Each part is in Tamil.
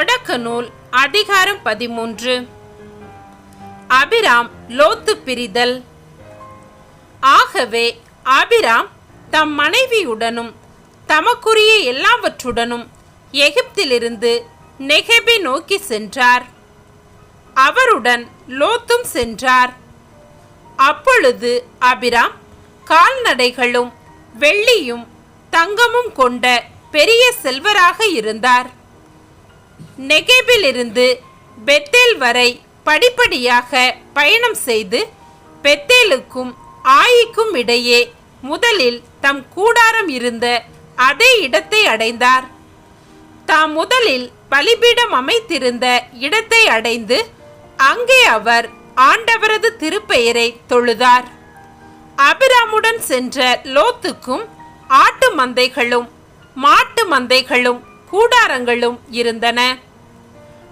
தொடக்க நூல் அதிகாரம் பதிமூன்று. அபிராம் லோத்து பிரிதல். ஆகவே அபிராம் தம் மனைவியுடனும் தமக்குரிய எல்லாவற்றுடனும் எகிப்திலிருந்து நெகபி நோக்கி சென்றார். அவருடன் லோத்தும் சென்றார். அப்பொழுது அபிராம் கால்நடைகளும் வெள்ளியும் தங்கமும் கொண்ட பெரிய செல்வராக இருந்தார். நெகேபிலிருந்து பெத்தேல் வரை படிப்படியாக பயணம் செய்து பெத்தேலுக்கும் ஆயிக்கும் இடையே முதலில் தம் கூடாரம் இருந்த அதே இடத்தை அடைந்தார். தாம் முதலில் பலிபீடம் அமைத்திருந்த இடத்தை அடைந்து அங்கே அவர் ஆண்டவரது திருப்பெயரை தொழுதார். அபிராமுடன் சென்ற லோத்துக்கும் ஆட்டு மந்தைகளும் மாட்டு மந்தைகளும் கூடாரங்களும் இருந்தன.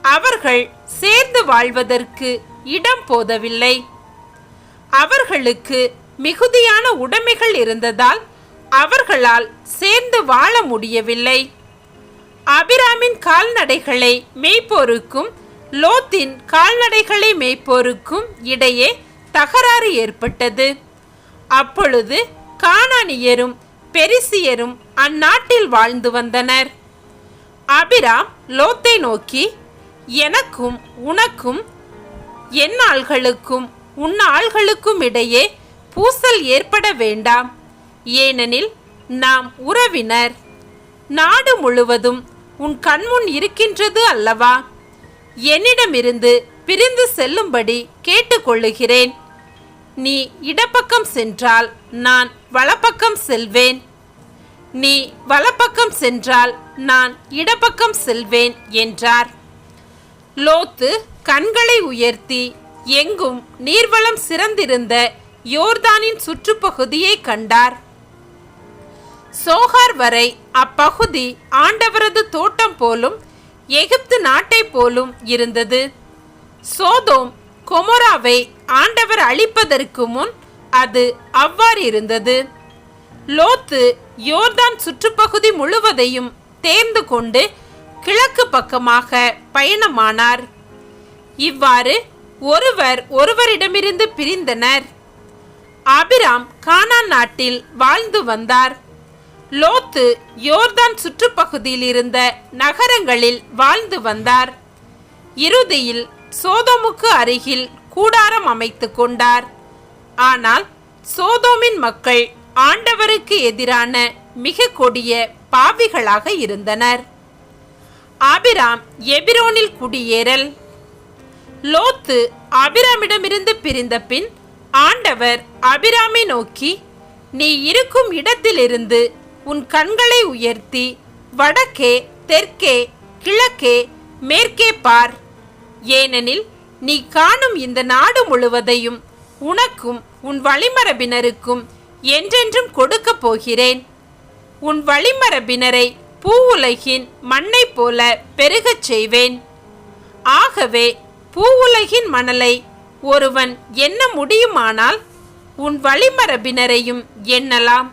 அவர்கள் சேர்ந்து வாழ்வதற்கு இடம் போதவில்லை. அவர்களுக்கு மிகுதியான உடைமைகள் இருந்ததால் அவர்களால் சேர்ந்து வாழ முடியவில்லை. அபிராமின் கால்நடைகளை மேய்ப்போருக்கும் லோத்தின் கால்நடைகளை மேய்ப்போருக்கும் இடையே தகராறு ஏற்பட்டது. அப்பொழுது கானானியரும் பெரிசியரும் அந்நாட்டில் வாழ்ந்து வந்தனர். அபிராம் லோத்தை நோக்கி எனக்கும் உனக்கும் என் ஆள்களுக்கும் உன் ஆள்களுக்கும் இடையே பூசல் ஏற்பட வேண்டாம். ஏனெனில் நாம் உறவினர். நாடு முழுவதும் உன் கண்முன் இருக்கின்றது அல்லவா? என்னிடமிருந்து பிரிந்து செல்லும்படி கேட்டுக்கொள்ளுகிறேன். நீ இடப்பக்கம் சென்றால் நான் வலப்பக்கம் செல்வேன். நீ வலப்பக்கம் சென்றால் நான் இடப்பக்கம் செல்வேன் என்றார். லோத்து கண்களை உயர்த்தி எங்கும் நீர்வளம் சிறந்திருந்த யோர்தானின் சுற்றுப்பகுதியை கண்டார். சோகார் வரை அப்பகுதி ஆண்டவரது தோட்டம் போலும் எகிப்து நாட்டை போலும் இருந்தது. சோதோம் கொமோராவை ஆண்டவர் அழிப்பதற்கு முன் அது அவ்வாறு இருந்தது லோத்து யோர்தான் சுற்றுப்பகுதி முழுவதையும் தேர்ந்து கொண்டு கிழக்கு பக்கமாக பயணமானார். இவ்வாறு ஒருவர் ஒருவரிடமிருந்து பிரிந்தனர். அபிராம் கானான் நாட்டில் வாழ்ந்து வந்தார். லோத்து யோர்தான் சுற்றுப்பகுதியில் இருந்த நகரங்களில் வாழ்ந்து வந்தார். இறுதியில் சோதோமுக்கு அருகில் கூடாரம் அமைத்து கொண்டார். ஆனால் சோதோமின் மக்கள் ஆண்டவருக்கு எதிரான மிக கொடிய பாவிகளாக இருந்தனர். ஆபிராம் எபிரோனில் குடியேறல். லோத்து அபிராமிடமிருந்து பிரிந்த பின் ஆண்டவர் அபிராமை நோக்கி நீ இருக்கும் இடத்திலிருந்து உன் கண்களை உயர்த்தி வடக்கே தெற்கே கிழக்கே மேற்கே பார். ஏனெனில் நீ காணும் இந்த நாடு முழுவதையும் உனக்கும் உன் வழிமரபினருக்கும் என்றென்றும் கொடுக்கப் போகிறேன். உன் வழிமரபினரை பூவுலகின் மண்ணைப் போல பெருகச் செய்வேன். ஆகவே பூவுலகின் மணலை ஒருவன் எண்ண முடியுமானால் உன் வழிமரபினரையும் எண்ணலாம்.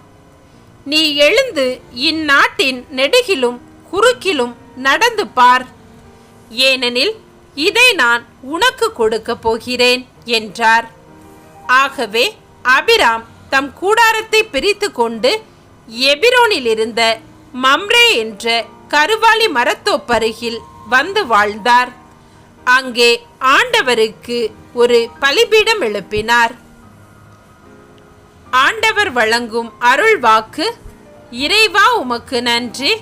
நீ எழுந்து இந்நாட்டின் நெடுகிலும் குறுக்கிலும் நடந்து பார். ஏனெனில் இதை நான் உனக்கு கொடுக்கப் போகிறேன் என்றார். ஆகவே அபிராம் தம் கூடாரத்தை பிரித்து கொண்டு எபிரோனில் இருந்த மம்ரே என்ற கருவாளி மரத்தோப்பருகில் வந்து வாழ்ந்தார். அங்கே ஆண்டவருக்கு ஒரு பலிபீடம் எழுப்பினார். ஆண்டவர் வழங்கும் அருள் வாக்கு இறைவா உமக்கு நன்றி.